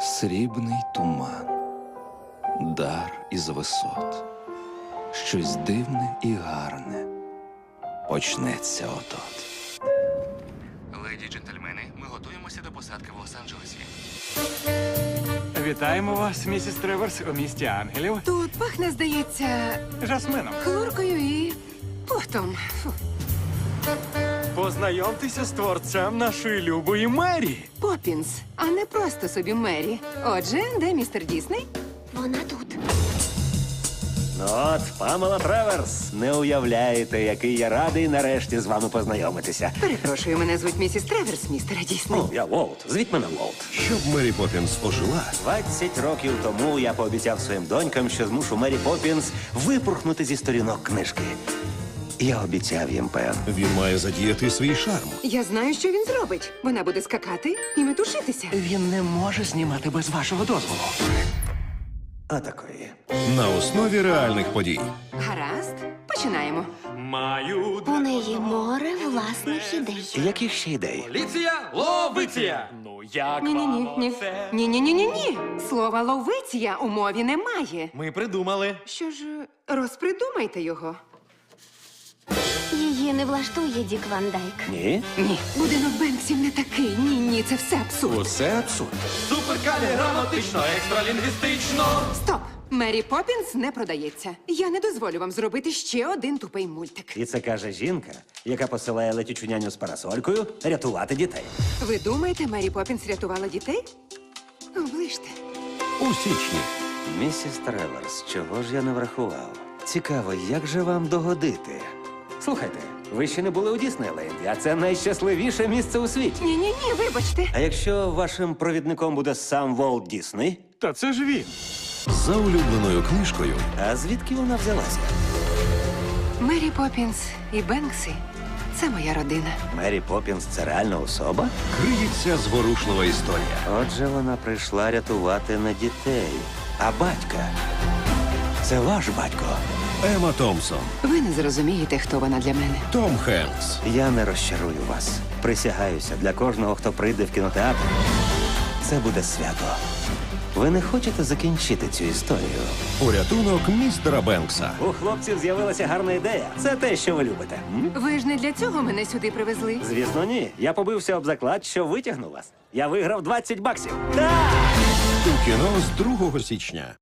Срібний туман, дар із висот, щось дивне і гарне почнеться отот. Леді джентльмени, ми готуємося до посадки в Лос-Анджелесі. Вітаємо вас, місіс Треверс, у місті ангелів. Тут пахне, здається, Жасмином. хлоркою і потом. Фу. Познайомтеся з творцем нашої любої Мері. Попінс, а не просто собі Мері. Отже, де містер Дісней? Вона тут. Ну от, Памела Треверс, не уявляєте, який я радий нарешті з вами познайомитися. Перепрошую, мене звуть місіс Треверс, містера Дісней. Ну, я Волт. Звіть мене Волт. Щоб Мері Поппінс ожила, 20 років тому я пообіцяв своїм донькам, що змушу Мері Поппінс випорхнути зі сторінок книжки. Я обіцяв їм пен. він має задіяти свій шарм. Я знаю, що він зробить. Вона буде скакати і метушитися. Він не може знімати без вашого дозволу. Отакої. На основі реальних подій. Гаразд, починаємо. Маю У неї море власних ідей. Яких ще ідей? Поліція ловиться! Ну як Ні, ні, ні, ні. оце? Ні, ні, ні, ні, ні. Слова ловиція у мові немає. Ми придумали. Що ж, розпридумайте його. Її не влаштує Дік Ван Дайк. Ні? Ні, будинок Бенксів не такий. Ні, ні, це все абсурд. Оце абсурд. Суперкаліграматично, екстралінгвістично. Стоп! Мері Поппінс не продається. Я не дозволю вам зробити ще один тупий мультик. І це каже жінка, яка посилає летючу няню з парасолькою рятувати дітей. Ви думаєте, Мері Поппінс рятувала дітей? Оближте. У січні Місіс Треверс, чого ж я не врахував? Цікаво, як же вам догодити? Слухайте, ви ще не були у Діснейленді, а це найщасливіше місце у світі. Ні, ні, ні, вибачте. А якщо вашим провідником буде сам Волт Дісней, Та це ж він. за улюбленою книжкою а звідки вона взялася? Мері Поппінс і Бенкси це моя родина. Мері Поппінс це реальна особа? криється зворушлива історія. Отже, вона прийшла рятувати не дітей, а батька. Це ваш батько. Ема Томпсон, Ви не зрозумієте, хто вона для мене. Том Хенкс, Я не розчарую вас. Присягаюся, для кожного, хто прийде в кінотеатр, це буде свято. Ви не хочете закінчити цю історію? порятунок містера Бенкса. У хлопців з'явилася гарна ідея. Це те, що ви любите. М? Ви ж не для цього мене сюди привезли. Звісно, ні. Я побився об заклад, що витягну вас. Я виграв 20 баксів. Так! У кіно з 2 січня.